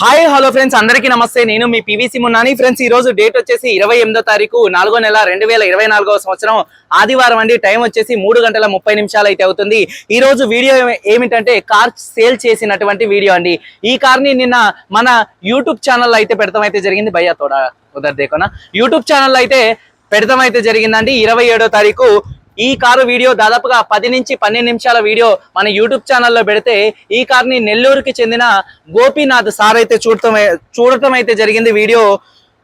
Hi hello friends అందరికీ నమస్తే. నేను మీ పీవీసీ మున్నాని. ఫ్రెండ్స్ ఈ రోజు డేట్ వచ్చేసి ఇరవై ఎనిమిదో తారీఖు నాలుగో నెల రెండు వేల ఇరవై నాలుగో సంవత్సరం ఆదివారం అండి. టైం వచ్చేసి మూడు గంటల ముప్పై నిమిషాలు అయితే అవుతుంది. ఈ రోజు వీడియో ఏమిటంటే కార్ సేల్ చేసినటువంటి వీడియో అండి. ఈ కార్ని నిన్న మన యూట్యూబ్ ఛానల్ అయితే పెడతాం అయితే జరిగింది. భయ్యా తోడా ఉదర్ దేకోనా? యూట్యూబ్ ఛానల్ అయితే పెడతాం అయితే జరిగిందండి. ఇరవై ఏడో తారీఖు ఈ కారు వీడియో దాదాపుగా పది నుంచి పన్నెండు నిమిషాల వీడియో మన యూట్యూబ్ ఛానల్లో పెడితే ఈ కార్ని నెల్లూరుకి చెందిన గోపీనాథ్ సార్ అయితే చూడటం చూడటం అయితే జరిగింది వీడియో.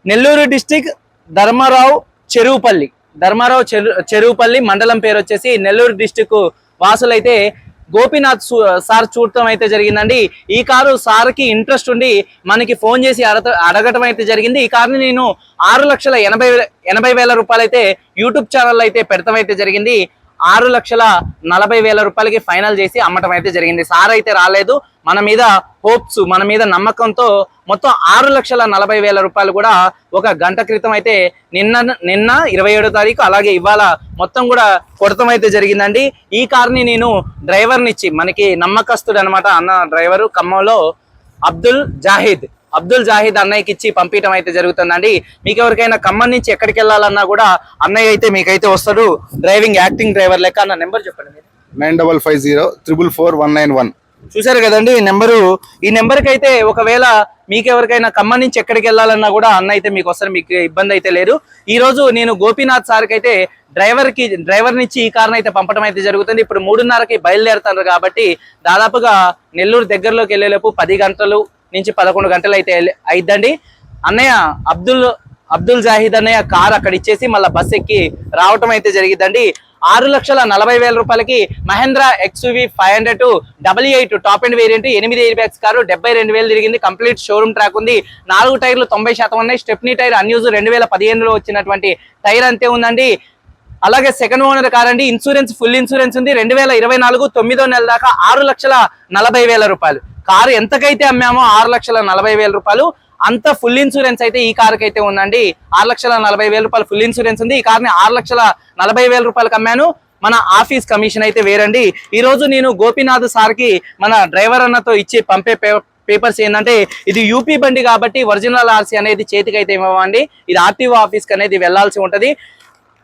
నెల్లూరు డిస్టిక్ ధర్మారావు చెరువుపల్లి. ధర్మారావు చెరు చెరువుపల్లి మండలం పేరు వచ్చేసి నెల్లూరు డిస్టిక్ వాసులైతే గోపీనాథ్ సార్ చూడటం అయితే జరిగిందండి. ఈ కారు సార్కి ఇంట్రెస్ట్ ఉండి మనకి ఫోన్ చేసి అడగటం అయితే జరిగింది. ఈ కారుని నేను ఆరు లక్షల ఎనభై ఎనభై వేల రూపాయలు అయితే యూట్యూబ్ ఛానల్ అయితే పెడతాం అయితే జరిగింది. ఆరు లక్షల నలభై వేల రూపాయలకి ఫైనల్ చేసి అమ్మటం అయితే జరిగింది. సార్ అయితే రాలేదు. మన మీద హోప్స్ మన మీద నమ్మకంతో మొత్తం ఆరు లక్షల నలభై వేల రూపాయలు కూడా ఒక గంట క్రితం అయితే నిన్న నిన్న ఇరవై ఏడో తారీఖు అలాగే ఇవాళ మొత్తం కూడా కొడతం అయితే జరిగిందండి. ఈ కార్ని నేను డ్రైవర్నిచ్చి మనకి నమ్మకస్తుడు అనమాట అన్న డ్రైవరు ఖమ్మంలో అబ్దుల్ జాహీద్. అబ్దుల్ జాహిద్ అన్నయ్యకి ఇచ్చి పంపించడం అయితే జరుగుతుందండి. మీకు ఎవరికైనా ఖమ్మం నుంచి ఎక్కడికి వెళ్ళాలన్నా కూడా అన్నయ్య అయితే మీకైతే వస్తాడు. డ్రైవింగ్ యాక్టింగ్ డ్రైవర్ లెక్క అన్న నెంబర్ చెప్పండి మీరు. Nine double five zero triple four one nine one. చూసారు కదండి ఈ నెంబరు. ఈ నెంబర్కి అయితే ఒకవేళ మీకు ఎవరికైనా ఖమ్మం నుంచి ఎక్కడికి వెళ్ళాలన్నా కూడా అన్న అయితే మీకు వస్తారు. మీకు ఇబ్బంది అయితే లేదు. ఈ రోజు నేను గోపీనాథ్ సార్కి అయితే డ్రైవర్కి డ్రైవర్ నుంచి ఈ కార్ని అయితే పంపడం అయితే జరుగుతుంది. ఇప్పుడు మూడున్నరకి బయలుదేరుతారు కాబట్టి దాదాపుగా నెల్లూరు దగ్గరలోకి వెళ్ళేలోపు పది గంటలు నుంచి పదకొండు గంటలు అయితే అయిద్దండి. అన్నయ్య అబ్దుల్ అబ్దుల్ జాహీద్ అన్నయ్య కార్ అక్కడ ఇచ్చేసి మళ్ళీ బస్ ఎక్కి రావటం అయితే జరిగిద్దండి. ఆరు లక్షల నలభై వేల రూపాయలకి Mahindra XUV five hundred double eight top and variant ఎనిమిది ఎయిర్ బ్యాగ్స్ కారు డెబ్బై రెండు వేలు తిరిగింది. కంప్లీట్ షోరూమ్ ట్రాక్ ఉంది. నాలుగు టైర్లు తొంభై శాతం ఉన్నాయి. స్టెప్నీ టైర్ అన్యూజ్ రెండు వేల పదిహేనులో వచ్చినటువంటి టైర్ అంతే ఉందండి. అలాగే సెకండ్ ఓనర్ కార్ అండి. ఇన్సూరెన్స్ ఫుల్ ఇన్సూరెన్స్ ఉంది. రెండు వేల ఇరవై నాలుగు తొమ్మిదో నెల దాకా ఆరు లక్షల నలభై వేల రూపాయలు. కారు ఎంతకైతే అమ్మామో ఆరు లక్షల నలభై వేల రూపాయలు అంత ఫుల్ ఇన్సూరెన్స్ అయితే ఈ కారుకి అయితే ఉందండి. ఆరు లక్షల నలభై వేల రూపాయలు ఫుల్ ఇన్సూరెన్స్ ఉంది. ఈ కార్ని ఆరు లక్షల నలభై వేల రూపాయలకు అమ్మాను. మన ఆఫీస్ కమిషన్ అయితే వేరండి. ఈ రోజు నేను గోపీనాథ్ సార్కి మన డ్రైవర్ అన్నతో ఇచ్చి పంపే పే పేపర్స్ ఏంటంటే ఇది యూపీ బండి కాబట్టి ఒరిజినల్ ఆర్సీ అనేది చేతికి అయితే ఇవ్వండి ఇది ఆర్టీఓ ఆఫీస్కి అనేది వెళ్ళాల్సి ఉంటుంది.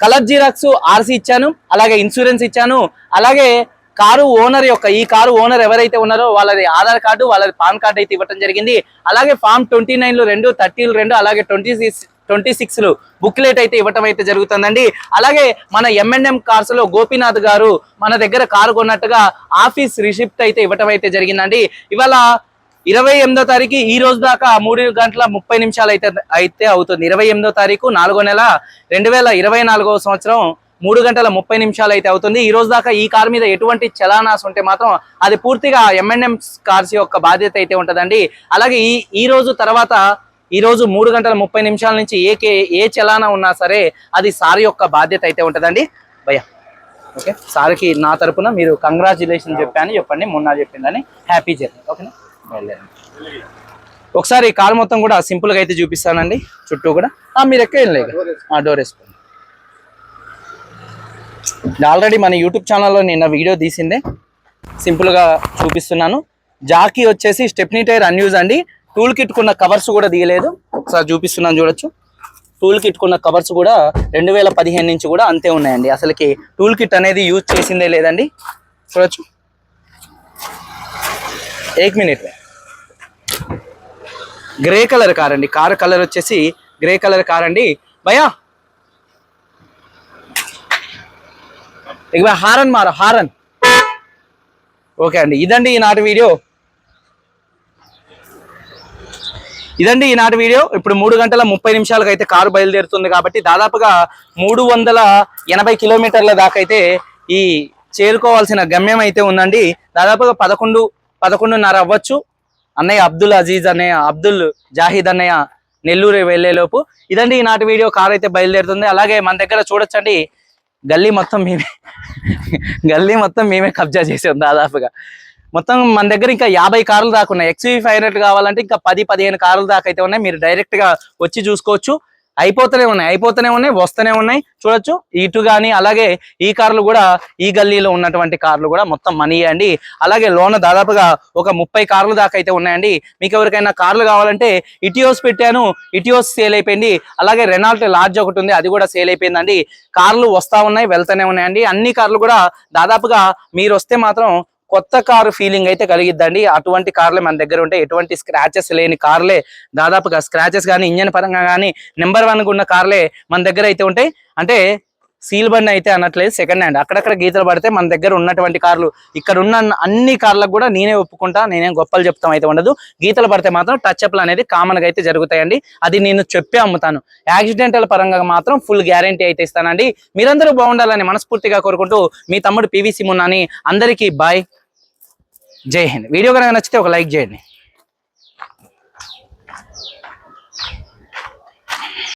కలర్ జిరాక్స్ ఆర్సీ ఇచ్చాను. అలాగే ఇన్సూరెన్స్ ఇచ్చాను. అలాగే కారు ఓనర్ యొక్క ఈ కారు ఓనర్ ఎవరైతే ఉన్నారో వాళ్ళది ఆధార్ కార్డు వాళ్ళది పాన్ కార్డు అయితే ఇవ్వడం జరిగింది. అలాగే ఫామ్ ట్వంటీ నైన్లు రెండు థర్టీలు రెండు అలాగే ట్వంటీ సిక్స్ ట్వంటీ సిక్స్లు బుక్లెట్ అయితే ఇవ్వటం అయితే జరుగుతుందండి. అలాగే మన ఎంఎన్ఎం కార్స్లో గోపీనాథ్ గారు మన దగ్గర కారు కొన్నట్టుగా ఆఫీస్ రిసిప్ట్ అయితే ఇవ్వటం అయితే జరిగిందండి. ఇవాళ ఇరవై ఎనిమిదో తారీఖు ఈ రోజు దాకా మూడు గంటల ముప్పై నిమిషాలు అయితే అయితే అవుతుంది. ఇరవై ఎనిమిదో తారీఖు నాలుగో నెల రెండు వేల ఇరవై నాలుగో సంవత్సరం మూడు గంటల ముప్పై నిమిషాలు అయితే అవుతుంది. ఈ రోజు దాకా ఈ కార్ మీద ఎటువంటి చలానాస్ ఉంటే మాత్రం అది పూర్తిగా ఎంఎన్ఎం కార్స్ యొక్క బాధ్యత అయితే ఉంటుందండి. అలాగే ఈ ఈ రోజు తర్వాత ఈ రోజు మూడు గంటల ముప్పై నిమిషాల నుంచి ఏ కే ఏ చలానా ఉన్నా సరే అది సార్ యొక్క బాధ్యత అయితే ఉంటుందండి. భయ్యా ఓకే? సార్కి నా తరపున మీరు కంగ్రాచులేషన్ చెప్పాను చెప్పండి. మొన్న చెప్పిందని హ్యాపీ జర్నీ ఓకేనా? ఒకసారి ఈ కార్ మొత్తం కూడా సింపుల్గా అయితే చూపిస్తానండి. చుట్టూ కూడా. మీరు ఎక్కడ లేదు డోర్ వేసుకోండి. ఆల్రెడీ మన యూట్యూబ్ ఛానల్లో నిన్న వీడియో తీసిందే. సింపుల్గా చూపిస్తున్నాను. జాకీ వచ్చేసి స్టెప్నీ టైర్ అన్యూజ్ అండి. టూల్ కిట్కున్న కవర్స్ కూడా తీయలేదు. ఒకసారి చూపిస్తున్నాను చూడొచ్చు. టూల్ కిట్కున్న కవర్స్ కూడా రెండు వేల పదిహేను నుంచి కూడా అంతే ఉన్నాయండి. అసలుకి టూల్ కిట్ అనేది యూజ్ చేసిందే లేదండి. చూడొచ్చు. ఏక్ మినిట్ గ్రే కలర్ కార్ అండి. కార్ కలర్ వచ్చేసి గ్రే కలర్ కార్ అండి. భయా ఇక హారన్ మారు హారన్. ఓకే అండి ఇదండి ఈనాటి వీడియో. ఇదండి ఈనాటి వీడియో. ఇప్పుడు మూడు గంటల ముప్పై నిమిషాలకు అయితే కారు బయలుదేరుతుంది కాబట్టి దాదాపుగా మూడు వందల ఎనభై కిలోమీటర్ల దాకా అయితే ఈ చేరుకోవాల్సిన గమ్యం అయితే ఉందండి. దాదాపుగా పదకొండు పదకొండున్నర అవ్వచ్చు. అన్నయ్య అబ్దుల్ అజీజ్ అన్నయ్య అబ్దుల్ జాహీద్ అన్నయ్య నెల్లూరు వెళ్ళేలోపు. ఇదండి ఈనాటి వీడియో కార్ అయితే బయలుదేరుతుంది. అలాగే మన దగ్గర చూడొచ్చండి. గల్లీ మొత్తం మేమే. గల్లీ మొత్తం మేమే కబ్జా చేసాం దాదాపుగా. మొత్తం మన దగ్గర ఇంకా యాభై కార్లు దాకా ఉన్నాయి. ఎక్స్వీ ఫైవ్ హండ్రెడ్ కావాలంటే ఇంకా పది పదిహేను కార్లు దాకా అయితే ఉన్నాయి. మీరు డైరెక్ట్గా వచ్చి చూసుకోవచ్చు. అయిపోతూనే ఉన్నాయి. అయిపోతూనే ఉన్నాయి వస్తూనే ఉన్నాయి. చూడొచ్చు. ఇటు కానీ అలాగే ఈ కార్లు కూడా ఈ గల్లీలో ఉన్నటువంటి కార్లు కూడా మొత్తం మనీ అండి. అలాగే లోన దాదాపుగా ఒక ముప్పై కార్లు దాకా అయితే ఉన్నాయండి. మీకు ఎవరికైనా కార్లు కావాలంటే ఇటియోస్ పెట్టాను. ఇటియోస్ సేల్ అయిపోయింది. అలాగే రెనాల్ట్ లార్జ్ ఒకటి ఉంది. అది కూడా సేల్ అయిపోయిందండి. కార్లు వస్తా ఉన్నాయి వెళ్తూనే ఉన్నాయండి. అన్ని కార్లు కూడా దాదాపుగా మీరు వస్తే మాత్రం కొత్త కారు ఫీలింగ్ అయితే కలిగిద్దండి. అటువంటి కార్లే మన దగ్గర ఉంటాయి ఎటువంటి స్క్రాచెస్ లేని కార్లే దాదాపుగా స్క్రాచెస్ కానీ ఇంజన్ పరంగా కానీ నెంబర్ వన్ ఉన్న కార్లే మన దగ్గర అయితే ఉంటాయి అంటే సీల్ బండి అయితే అనట్లేదు సెకండ్ హ్యాండ్ అక్కడక్కడ గీతలు పడితే మన దగ్గర ఉన్నటువంటి కార్లు ఇక్కడ ఉన్న అన్ని కార్లకు కూడా నేనే ఒప్పుకుంటా నేనేం గొప్పలు చెప్తాం అయితే ఉండదు. గీతలు పడితే మాత్రం టచ్ అప్లు అనేది కామన్గా అయితే జరుగుతాయండి. అది నేను చెప్పే అమ్ముతాను. యాక్సిడెంటల్ పరంగా మాత్రం ఫుల్ గ్యారంటీ అయితే ఇస్తానండి. మీరందరూ బాగుండాలని మనస్ఫూర్తిగా కోరుకుంటూ మీ తమ్ముడు పివిసి మున్నాని అందరికీ బాయ్ జై హింద్. వీడియో కనుక నచ్చితే ఒక లైక్ చేయండి.